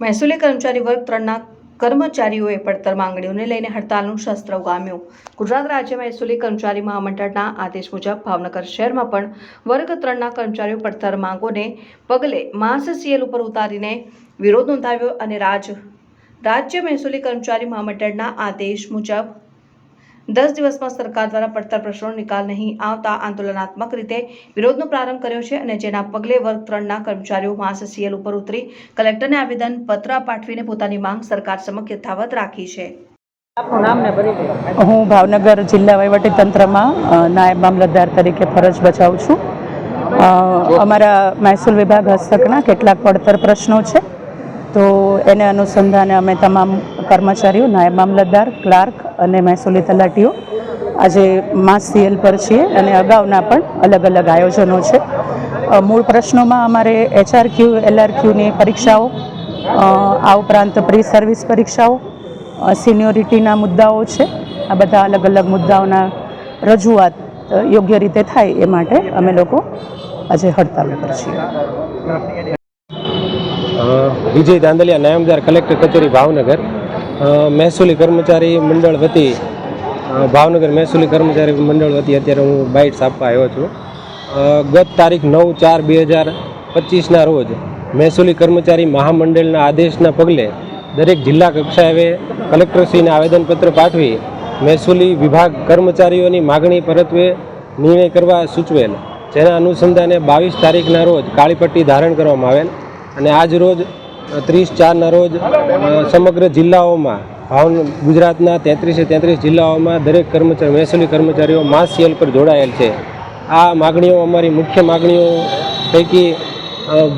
મહેસૂલી કર્મચારી વર્ગ ત્રણના કર્મચારીઓએ પડતર માંગણીઓને લઈને હડતાલનું શસ્ત્ર ઉગામ્યું. ગુજરાત રાજ્ય મહેસૂલી કર્મચારી મહામંડળના આદેશ મુજબ ભાવનગર શહેરમાં પણ વર્ગ ત્રણના કર્મચારીઓ પડતર માંગોને પગલે માસ સીએલ ઉપર ઉતારીને વિરોધ નોંધાવ્યો અને રાજ, રાજ્ય મહેસૂલી કર્મચારી મહામંડળના આદેશ મુજબ દસ દિવસમાં સરકાર દ્વારા પડતર પ્રશ્નો નિકાલ નહીં આવતા આંદોલનાત્મક રીતે વિરોધનો પ્રારંભ કર્યો છે અને જેના પગલે વર્ગ ત્રણના કર્મચારીઓ માસ સીએલ ઉપર ઉતરી કલેક્ટરને આવેદન પત્ર પાઠવીને પોતાની માંગ સરકાર સમક્ષ યથાવત રાખી છે. હું ભાવનગર જિલ્લા વહીવટીતંત્રમાં તંત્રમાં નાયબ મામલતદાર તરીકે ફરજ બજાવું છું. અમારા મહેસૂલ વિભાગ હસ્તકના કેટલાક પડતર પ્રશ્નો છે. તો એને અનુસંધાને અમે તમામ કર્મચારીઓ, નાયબ મામલતદાર, ક્લાર્ક અને મહેસૂલી તલાટીઓ. આજે માસ સીએલ પર છીએ અને અગાઉના પણ અલગ અલગ આયોજનો છે. મૂળ પ્રશ્નોમાં અમારે એચઆરક્યુ, એલઆરક્યુની પરીક્ષાઓ આ ઉપરાંત પ્રી સર્વિસ પરીક્ષાઓ સિનિયોરિટીના મુદ્દાઓ છે. આ બધા અલગ અલગ મુદ્દાઓના રજૂઆત યોગ્ય રીતે થાય એ માટે અમે લોકો આજે હડતાલ ઉપર છીએ. વિજય દાંદલિયા નાયમદાર કલેક્ટર કચેરી ભાવનગર. મહેસૂલી કર્મચારી મંડળ વતી ભાવનગર મહેસૂલી કર્મચારી મંડળ વતી અત્યારે હું બાઇટ્સ આપવા આવ્યો છું. ગત તારીખ નવ ચાર બે હજાર પચીસના રોજ મહેસૂલી કર્મચારી મહામંડળના આદેશના પગલે દરેક જિલ્લા કક્ષાએ કલેક્ટરશ્રીને આવેદનપત્ર પાઠવી મહેસૂલી વિભાગ કર્મચારીઓની માગણી પરત્વે નિર્ણય કરવા સૂચવેલ. જેના અનુસંધાને બાવીસ તારીખના રોજ કાળીપટ્ટી ધારણ કરવામાં આવેલ અને આજ રોજ ત્રીસ ચારના રોજ સમગ્ર જિલ્લાઓમાં હાઉન ગુજરાતના તેત્રીસે તેત્રીસ જિલ્લાઓમાં દરેક કર્મચારી, મહેસૂલી કર્મચારીઓ માસ સીએલ પર જોડાયેલ છે. આ માગણીઓ અમારી મુખ્ય માગણીઓ પૈકી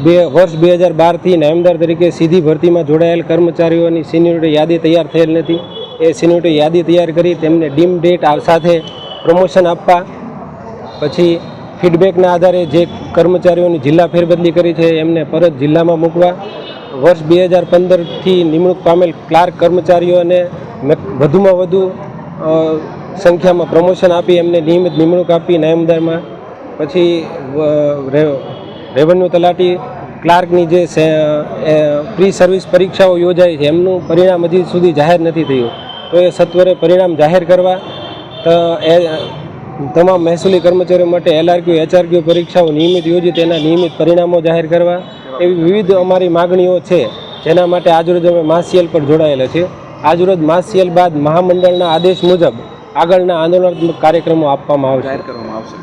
બે, વર્ષ બે હજાર બારથી નામદાર તરીકે સીધી ભરતીમાં જોડાયેલ કર્મચારીઓની સિન્યોરિટી યાદી તૈયાર થયેલ નથી. એ સિન્યોરિટી યાદી તૈયાર કરી તેમને ડીમ ડેટ સાથે પ્રમોશન આપવા, પછી ફીડબેકના આધારે જે કર્મચારીઓની જિલ્લા ફેરબદલી કરી છે એમને પરત જિલ્લામાં મૂકવા વર્ષ બે હજાર પંદરથી નિમણૂક પામેલ ક્લાર્ક કર્મચારીઓને વધુમાં વધુ સંખ્યામાં પ્રમોશન આપી એમને નિયમિત નિમણૂક આપી નાયમદારમાં. પછી રેવન્યુ તલાટી ક્લાર્કની જે પ્રી સર્વિસ પરીક્ષાઓ યોજાઈ છે, એમનું પરિણામ હજી સુધી જાહેર નથી થયું. તો એ સત્વરે પરિણામ જાહેર કરવા એ, તમામ મહેસૂલી કર્મચારીઓ માટે એલઆરક્યુ એચઆરક્યુ પરીક્ષાઓ નિયમિત યોજી તેના નિયમિત પરિણામો જાહેર કરવા એવી વિવિધ અમારી માગણીઓ છે. જેના માટે આજરોજ અમે માસિયલ પર જોડાયેલા છે આજરોજ માસિયલ બાદ મહામંડળના આદેશ મુજબ આગળના આંદોલનાત્મક કાર્યક્રમો આપવામાં આવશે. કરવામાં આવશે.